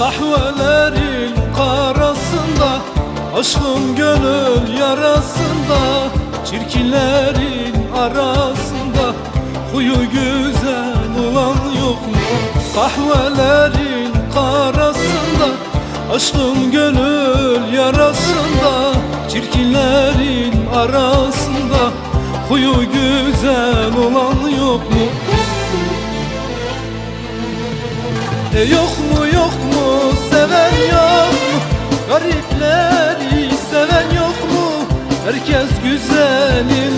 Kahvelerin karasında Aşkın gönül yarasında Çirkinlerin arasında Huyu güzel olan yok mu? Kahvelerin karasında Aşkın gönül yarasında Çirkinlerin arasında Huyu güzel olan yok mu? E yok mu yok mu Garipleri seven yok mu? Herkes güzelin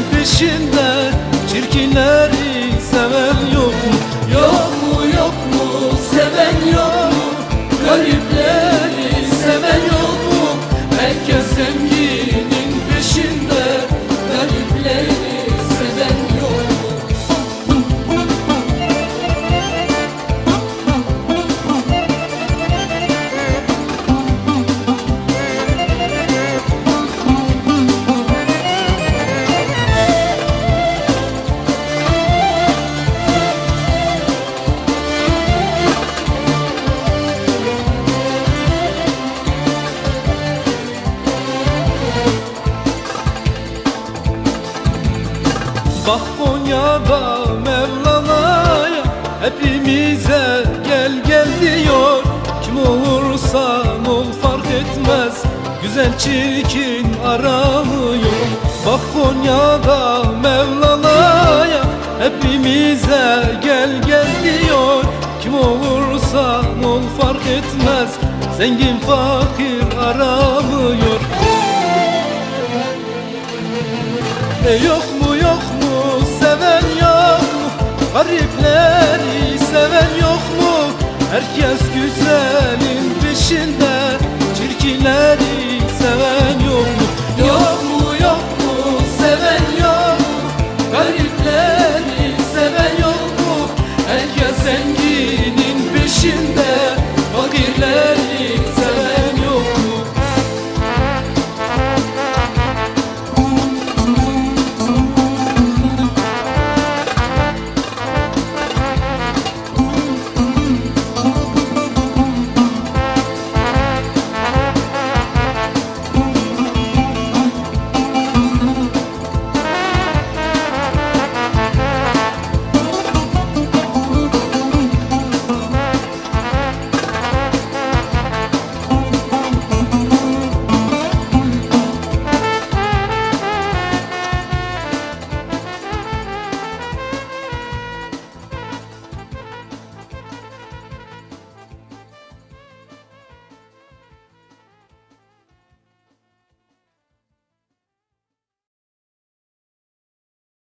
Bak Konya'da Mevlana'ya Hepimize gel gel diyor. Kim olursan ol fark etmez Güzel çirkin aramıyor Bak Konya'da Mevlana'ya Hepimize gel gel diyor. Kim olursan ol fark etmez Zengin fakir aramıyor E yok yok Garipleri seven yok mu? Herkes güzelin peşinde. Çirkinleri seven yok mu? Yok mu yok mu? Seven yok. Mu Garipleri seven yok mu? Herkes zenginin